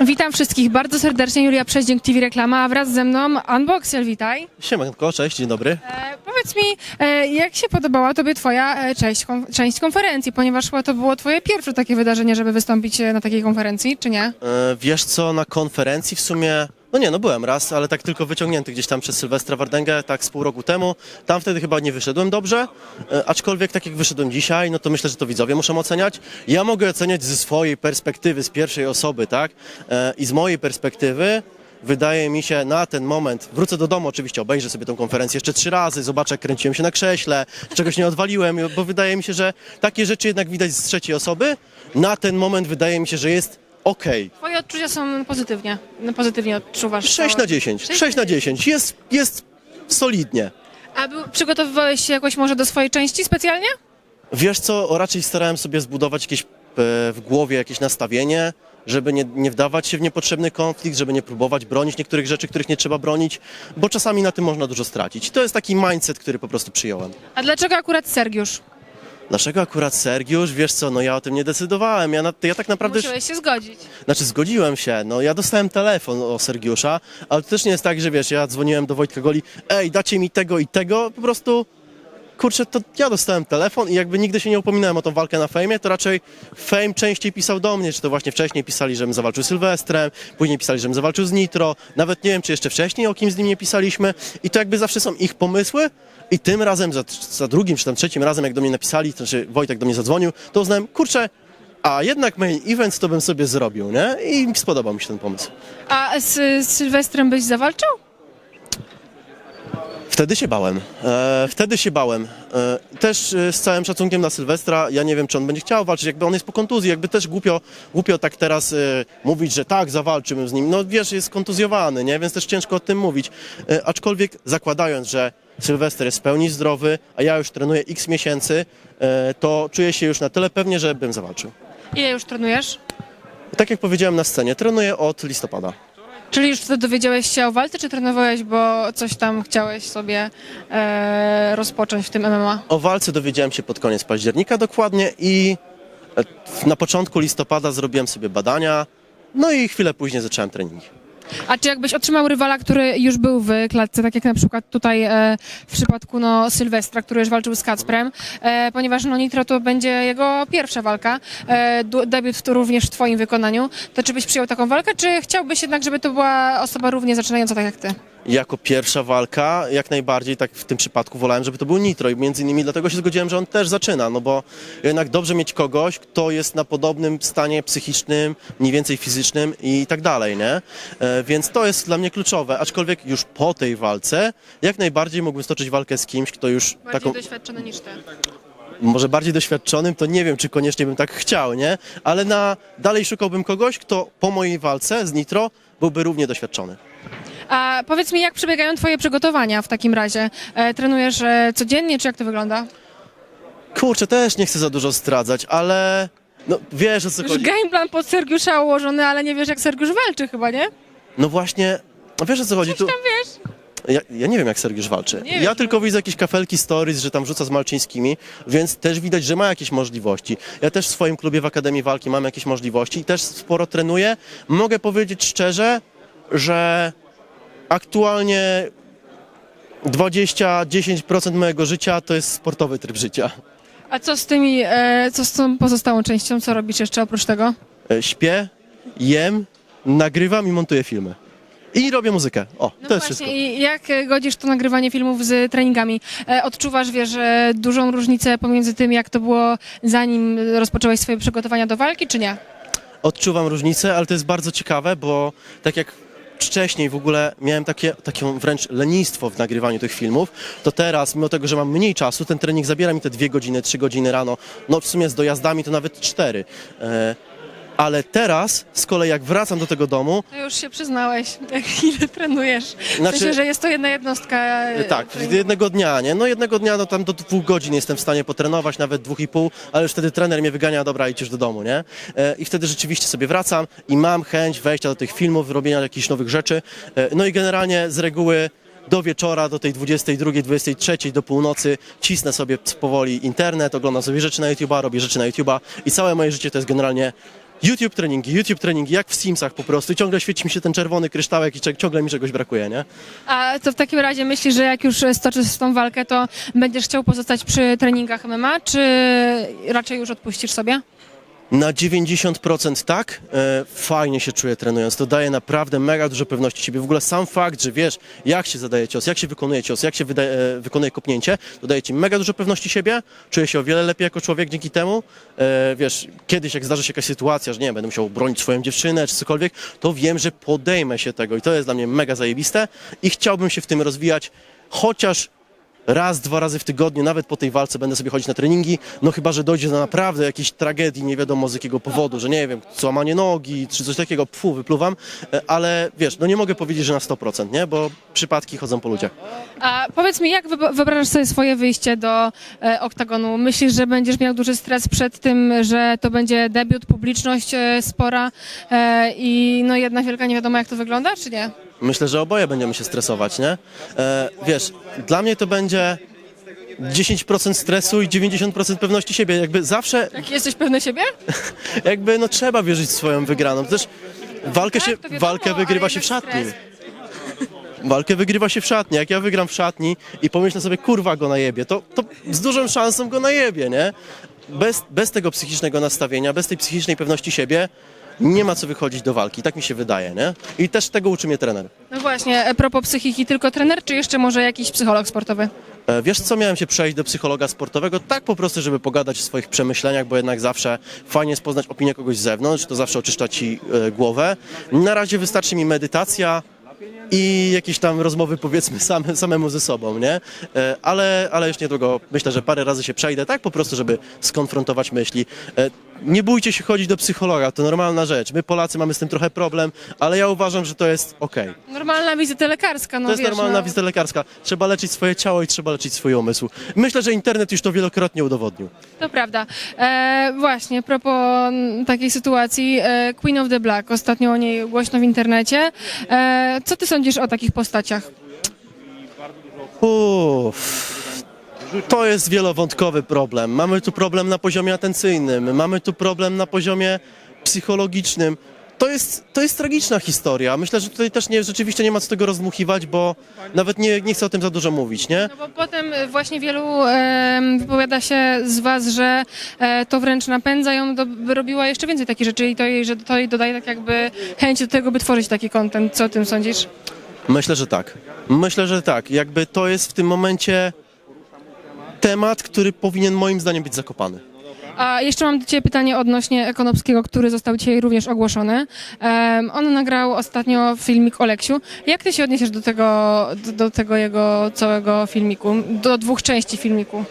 Witam wszystkich bardzo serdecznie, Julia Przeździęk TV Reklama, a wraz ze mną Unboxer, witaj. Siemanko, cześć, dzień dobry. E, powiedz mi, e, jak się podobała Tobie Twoja e, część, kon, część konferencji, ponieważ chyba to było Twoje pierwsze takie wydarzenie, żeby wystąpić e, na takiej konferencji, czy nie? E, wiesz co, na konferencji w sumie, no nie, no byłem raz, ale tak tylko wyciągnięty gdzieś tam przez Sylwestra Wardęgę, tak z pół roku temu. Tam wtedy chyba nie wyszedłem dobrze, e, aczkolwiek tak jak wyszedłem dzisiaj, no to myślę, że to widzowie muszą oceniać. Ja mogę oceniać ze swojej perspektywy, z pierwszej osoby, tak? E, I z mojej perspektywy wydaje mi się na ten moment, wrócę do domu oczywiście, obejrzę sobie tę konferencję jeszcze trzy razy, zobaczę jak kręciłem się na krześle, czegoś nie odwaliłem, bo wydaje mi się, że takie rzeczy jednak widać z trzeciej osoby. Na ten moment wydaje mi się, że jest okej. Twoje odczucia są pozytywnie, no, pozytywnie odczuwasz. 6 to. na 10, Sześć 6 na 10, jest, jest solidnie. A był, przygotowywałeś się jakoś może do swojej części specjalnie? Wiesz co, raczej starałem sobie zbudować jakieś e, w głowie jakieś nastawienie, żeby nie, nie wdawać się w niepotrzebny konflikt, żeby nie próbować bronić niektórych rzeczy, których nie trzeba bronić, bo czasami na tym można dużo stracić. To jest taki mindset, który po prostu przyjąłem. A dlaczego akurat Sergiusz? Dlaczego akurat Sergiusz? Wiesz co, no ja o tym nie decydowałem. Ja, na, ja tak naprawdę... Musiałeś się zgodzić. Znaczy zgodziłem się, no ja dostałem telefon o Sergiusza, ale to też nie jest tak, że wiesz, ja dzwoniłem do Wojtka Goli, ej, dacie mi tego i tego, po prostu, kurczę, to ja dostałem telefon i jakby nigdy się nie upominałem o tą walkę na fejmie, to raczej Fame częściej pisał do mnie, czy to właśnie wcześniej pisali, żebym zawalczył z Sylwestrem, później pisali, żebym zawalczył z Nitro, nawet nie wiem, czy jeszcze wcześniej o kim z nim nie pisaliśmy i to jakby zawsze są ich pomysły i tym razem, za, za drugim czy tam trzecim razem, jak do mnie napisali, to znaczy Wojtek do mnie zadzwonił, to uznałem, kurczę, a jednak main event to bym sobie zrobił, nie? I spodobał mi się ten pomysł. A z, Sylwestrem byś zawalczył? Wtedy się bałem. E, wtedy się bałem. E, też e, z całym szacunkiem dla Sylwestra, ja nie wiem, czy on będzie chciał walczyć, jakby on jest po kontuzji, jakby też głupio, głupio tak teraz e, mówić, że tak, zawalczymy z nim. No wiesz, jest kontuzjowany, nie? Więc też ciężko o tym mówić. E, aczkolwiek zakładając, że Sylwester jest w pełni zdrowy, a ja już trenuję x miesięcy, e, to czuję się już na tyle pewnie, że bym zawalczył. Ile już trenujesz? Tak jak powiedziałem na scenie, trenuję od listopada. Czyli już wtedy dowiedziałeś się o walce, czy trenowałeś, bo coś tam chciałeś sobie e, rozpocząć w tym MMA? O walce dowiedziałem się pod koniec października dokładnie i e, na początku listopada zrobiłem sobie badania, no i chwilę później zacząłem treningi. A czy jakbyś otrzymał rywala, który już był w klatce, tak jak na przykład tutaj e, w przypadku no, Sylwestra, który już walczył z Kacprem, e, ponieważ no, Nitro to będzie jego pierwsza walka, e, debiut również w twoim wykonaniu, to czy byś przyjął taką walkę, czy chciałbyś jednak, żeby to była osoba równie zaczynająca tak jak ty? Jako pierwsza walka, jak najbardziej, tak w tym przypadku wolałem, żeby to był Nitro i między innymi dlatego się zgodziłem, że on też zaczyna, no bo jednak dobrze mieć kogoś, kto jest na podobnym stanie psychicznym, mniej więcej fizycznym i tak dalej, nie? E, Więc to jest dla mnie kluczowe, aczkolwiek już po tej walce jak najbardziej mógłbym stoczyć walkę z kimś, kto już Bardziej taką... doświadczony niż ty. może bardziej doświadczonym, to nie wiem, czy koniecznie bym tak chciał, nie? Ale na, dalej szukałbym kogoś, kto po mojej walce z Nitro byłby równie doświadczony. A powiedz mi, jak przebiegają twoje przygotowania w takim razie? E, trenujesz e, codziennie, czy jak to wygląda? Kurczę, też nie chcę za dużo zdradzać, ale no wiesz o co Już chodzi. gameplan pod Sergiusza ułożony, ale nie wiesz, jak Sergiusz walczy chyba, nie? No właśnie, no wiesz o co chodzi. Tu, Tam wiesz. ja, ja nie wiem, jak Sergiusz walczy. Nie ja wiesz, tylko widzę jakieś kafelki stories, że tam rzuca z Malczyńskimi, więc też widać, że ma jakieś możliwości. Ja też w swoim klubie w Akademii Walki mam jakieś możliwości i też sporo trenuję. Mogę powiedzieć szczerze, że aktualnie 20-10% mojego życia to jest sportowy tryb życia. A co z tymi, e, co z tą pozostałą częścią, co robisz jeszcze oprócz tego? E, Śpię, jem, nagrywam i montuję filmy. I robię muzykę. O, No to jest wszystko. i jak e, godzisz to nagrywanie filmów z treningami? E, odczuwasz, wiesz, e, dużą różnicę pomiędzy tym, jak to było zanim rozpocząłeś swoje przygotowania do walki, czy nie? Odczuwam różnicę, ale to jest bardzo ciekawe, bo tak jak wcześniej w ogóle miałem takie, takie wręcz lenistwo w nagrywaniu tych filmów, to teraz, mimo tego, że mam mniej czasu, ten trening zabiera mi te dwie godziny, trzy godziny rano, no w sumie z dojazdami to nawet cztery. E, ale teraz, z kolei jak wracam do tego domu, To już się przyznałeś, jak ile trenujesz. W Znaczy- sensie, że jest to jedna jednostka. e, Tak, treningu. jednego dnia, nie? No jednego dnia, no tam do dwóch godzin jestem w stanie potrenować, nawet dwóch i pół, ale już wtedy trener mnie wygania, dobra, idź już do domu, nie? E, I wtedy rzeczywiście sobie wracam i mam chęć wejścia do tych filmów, robienia jakichś nowych rzeczy. E, No i generalnie z reguły do wieczora, do tej 22, 23, do północy cisnę sobie powoli internet, oglądam sobie rzeczy na YouTube'a, robię rzeczy na YouTube'a i całe moje życie to jest generalnie YouTube treningi, YouTube treningi, jak w Simsach po prostu. Ciągle świeci mi się ten czerwony kryształek i ciągle mi czegoś brakuje, nie? A co w takim razie myślisz, że jak już stoczysz tą walkę, to będziesz chciał pozostać przy treningach MMA, czy raczej już odpuścisz sobie? Na 90% tak, e, fajnie się czuję trenując. To daje naprawdę mega dużo pewności siebie. W ogóle sam fakt, że wiesz, jak się zadaje cios, jak się wykonuje cios, jak się wydaje, e, wykonuje kopnięcie, to daje ci mega dużo pewności siebie. Czuję się o wiele lepiej jako człowiek dzięki temu. E, wiesz, kiedyś jak zdarzy się jakaś sytuacja, że nie będę musiał bronić swoją dziewczynę czy cokolwiek, to wiem, że podejmę się tego i to jest dla mnie mega zajebiste i chciałbym się w tym rozwijać, chociaż raz, dwa razy w tygodniu, nawet po tej walce będę sobie chodzić na treningi, no chyba, że dojdzie do naprawdę jakiejś tragedii, nie wiadomo z jakiego powodu, że nie wiem, złamanie nogi, czy coś takiego, pfu, wypluwam, E, ale wiesz, no nie mogę powiedzieć, że na 100%, nie, bo przypadki chodzą po ludziach. A powiedz mi, jak wyobrażasz sobie swoje wyjście do e, oktagonu? Myślisz, że będziesz miał duży stres przed tym, że to będzie debiut, publiczność e, spora i no jedna wielka nie wiadomo, jak to wygląda, czy nie? Myślę, że oboje będziemy się stresować, nie? E, wiesz, dla mnie to będzie 10% stresu i 90% pewności siebie, jakby zawsze, Jak jesteś pewny siebie? jakby no trzeba wierzyć w swoją wygraną, też walkę, się, Tak, to wiadomo, walkę wygrywa ale się w jednak szatni. stres. Walkę wygrywa się w szatni. Jak ja wygram w szatni i pomyślę sobie, kurwa, go najebie, to, to z dużą szansą go najebie, nie? Bez, bez tego psychicznego nastawienia, bez tej psychicznej pewności siebie nie ma co wychodzić do walki. Tak mi się wydaje, nie? I też tego uczy mnie trener. No właśnie, a propos psychiki, tylko trener, czy jeszcze może jakiś psycholog sportowy? E, Wiesz co, miałem się przejść do psychologa sportowego, tak po prostu, żeby pogadać o swoich przemyśleniach, bo jednak zawsze fajnie jest poznać opinię kogoś z zewnątrz, to zawsze oczyszcza ci e, głowę. Na razie wystarczy mi medytacja i jakieś tam rozmowy powiedzmy same, samemu ze sobą, nie? E, Ale, ale już niedługo myślę, że parę razy się przejdę, tak po prostu, żeby skonfrontować myśli. E, Nie bójcie się chodzić do psychologa, to normalna rzecz. My Polacy mamy z tym trochę problem, ale ja uważam, że to jest okej. Normalna wizyta lekarska, no To jest wiesz, normalna no. wizyta lekarska. Trzeba leczyć swoje ciało i trzeba leczyć swój umysł. Myślę, że internet już to wielokrotnie udowodnił. To prawda. E, właśnie, propos m, takiej sytuacji, e, Queen of the Black, ostatnio o niej głośno w internecie. E, co ty sądzisz o takich postaciach? Uff. To jest wielowątkowy problem. Mamy tu problem na poziomie atencyjnym, mamy tu problem na poziomie psychologicznym. To jest, to jest tragiczna historia. Myślę, że tutaj też nie, rzeczywiście nie ma co tego rozdmuchiwać, bo nawet nie, nie chcę o tym za dużo mówić, nie? No bo potem e, właśnie wielu e, wypowiada się z was, że e, to wręcz napędza ją, do, by robiła jeszcze więcej takich rzeczy i to jej, że to jej dodaje tak jakby chęć do tego, by tworzyć taki content. Co o tym sądzisz? Myślę, że tak. Myślę, że tak. Jakby to jest w tym momencie temat, który powinien moim zdaniem być zakopany. A jeszcze mam do Ciebie pytanie odnośnie Konopskiego, który został dzisiaj również ogłoszony. On nagrał ostatnio filmik o Leksiu. Jak Ty się odniesiesz do tego, do, do tego jego całego filmiku, do dwóch części filmiku?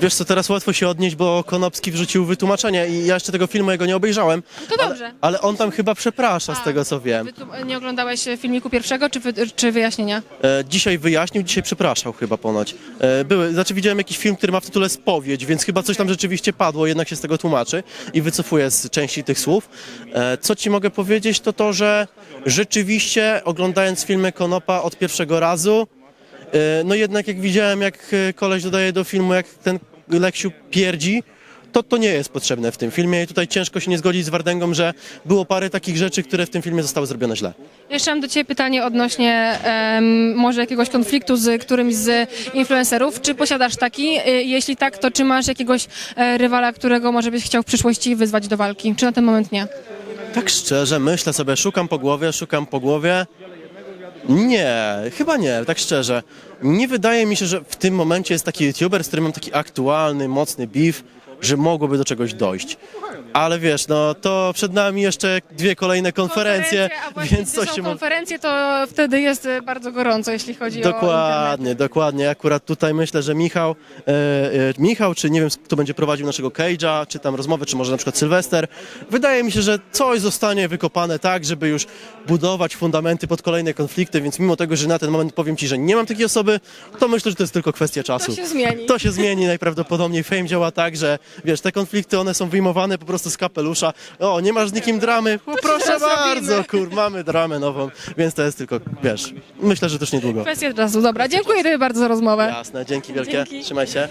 Wiesz co, teraz łatwo się odnieść, bo Konopski wrzucił wytłumaczenie i ja jeszcze tego filmu jego nie obejrzałem. No to dobrze. Ale on tam chyba przeprasza z tego co wiem. Wytłum- nie oglądałeś filmiku pierwszego, czy, wy, czy wyjaśnienia? E, dzisiaj wyjaśnił, dzisiaj przepraszał chyba ponoć. E, były, znaczy widziałem jakiś film, który ma w tytule spowiedź, więc chyba coś tam rzeczywiście padło, jednak się z tego tłumaczy i wycofuje z części tych słów. E, co ci mogę powiedzieć, to to, że rzeczywiście oglądając filmy Konopa od pierwszego razu, e, no jednak jak widziałem, jak e, koleś dodaje do filmu, jak ten Leksiu pierdzi, to to nie jest potrzebne w tym filmie i tutaj ciężko się nie zgodzić z Wardęgą, że było parę takich rzeczy, które w tym filmie zostały zrobione źle. Jeszcze mam do Ciebie pytanie odnośnie em, może jakiegoś konfliktu z którymś z influencerów. Czy posiadasz taki? Y, Jeśli tak, to czy masz jakiegoś e, rywala, którego może byś chciał w przyszłości wyzwać do walki? Czy na ten moment nie? Tak szczerze, myślę sobie, szukam po głowie, szukam po głowie. Nie, chyba nie, tak szczerze. Nie wydaje mi się, że w tym momencie jest taki youtuber, z którym mam taki aktualny, mocny beef, że mogłoby do czegoś dojść. Ale wiesz, no to przed nami jeszcze dwie kolejne konferencje, więc coś się konferencje, to wtedy jest e, bardzo gorąco, jeśli chodzi o internet. Dokładnie, dokładnie. Akurat tutaj myślę, że Michał, e, e, Michał, czy nie wiem, kto będzie prowadził naszego Cage'a, czy tam rozmowy, czy może na przykład Sylwester. Wydaje mi się, że coś zostanie wykopane tak, żeby już budować fundamenty pod kolejne konflikty, więc mimo tego, że na ten moment powiem Ci, że nie mam takiej osoby, to myślę, że to jest tylko kwestia czasu. To się zmieni. To się zmieni najprawdopodobniej. Fame działa tak, że wiesz, te konflikty, one są wyjmowane po prostu z kapelusza. O, nie masz z nikim dramy? O, proszę bardzo, kur, mamy dramę nową, więc to jest tylko, wiesz, myślę, że też niedługo. Kwestia czasu. Dobra, dziękuję Tobie bardzo za rozmowę. Jasne, dzięki wielkie. Dzięki. Trzymaj się.